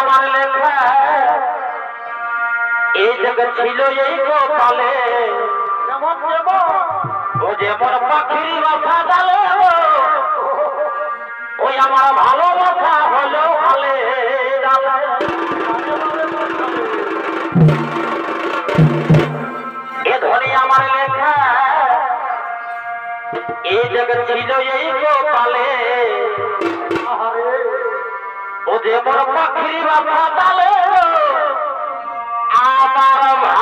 আমার লেখা এই জগৎ ছিল এই গোপালে। ও যেমন পাখির বাসা ডালে ওই আমার ভালো মাথা হলো ভালে এ ধরে আমার লেখা। এই জগৎ ছিল এই গোপালে। আমার পাখির বাবা আমার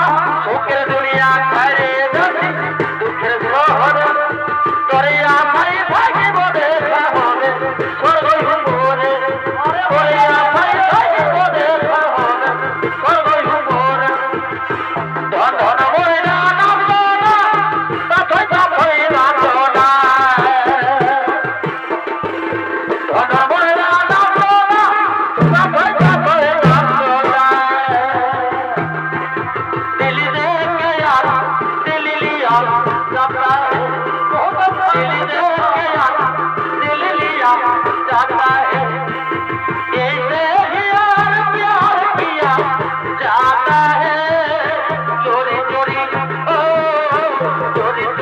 চরিত্র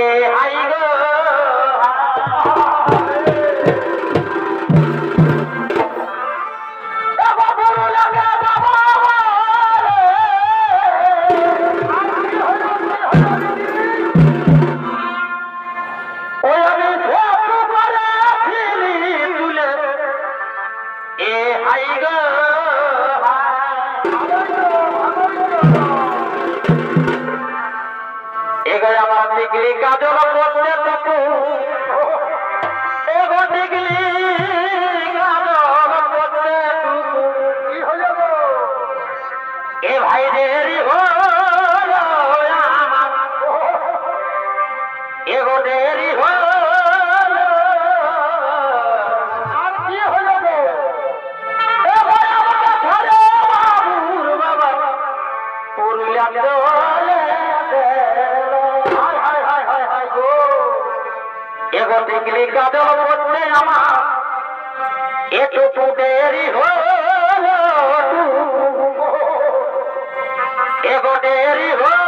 I know. এই কাজল করতে থাকো। এগো দেখলি কাজল করতে কি হয়ে এ ভাই দেরি হো এগো দেরি হো Yeah. দেখলি গাদল পড়তে আমার। এটুকু দেরি হল। এগো দেরি হল।